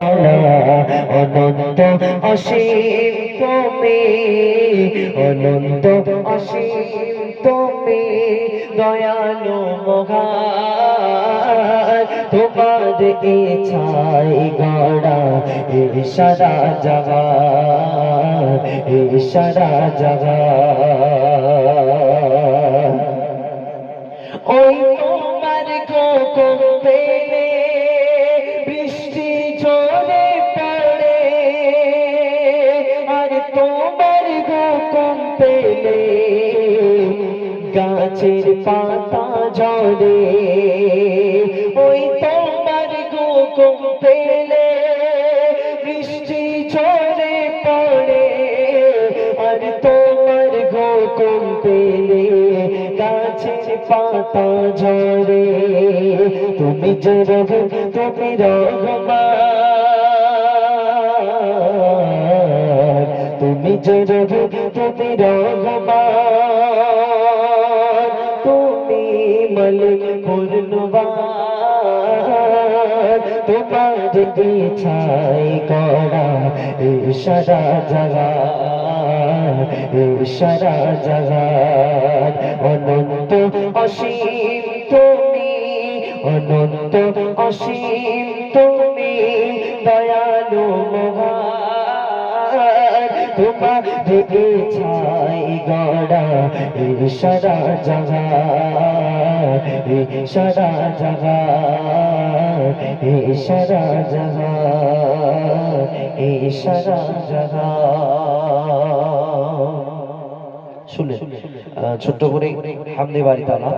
অনন্ত অসীম তুমি, অনন্ত অসীম তুমি, দয়ালু মহান, তোমার ইচ্ছাই গড়া এই সারা জাগা এই সারা জাগা ওই তোমার কোকম পেলে পেলে গাছের পাতা ঝরে, ওই তোমার কোকম পেলে বৃষ্টি ঝরে পড়ে, আর তোমার গোকুম পেলে গাছের পাতা ঝরে। তুমি যে রব তুমি রহমান তুমি যে তুমি রহমান তুমি মালিক পূর্ণবান তোমার ইচ্ছাই করা এই সারা জাগা এই সারা জাগা অনন্ত অসীম তুমি, অনন্ত অসীম তুমি দয়ালু তোমার ইচ্ছাই গড়া এই সারা জাগা সারা জাগা সারা জাগা সারা জাগা। আহ, ছোট্ট করে হামদে বাড়ি তালা।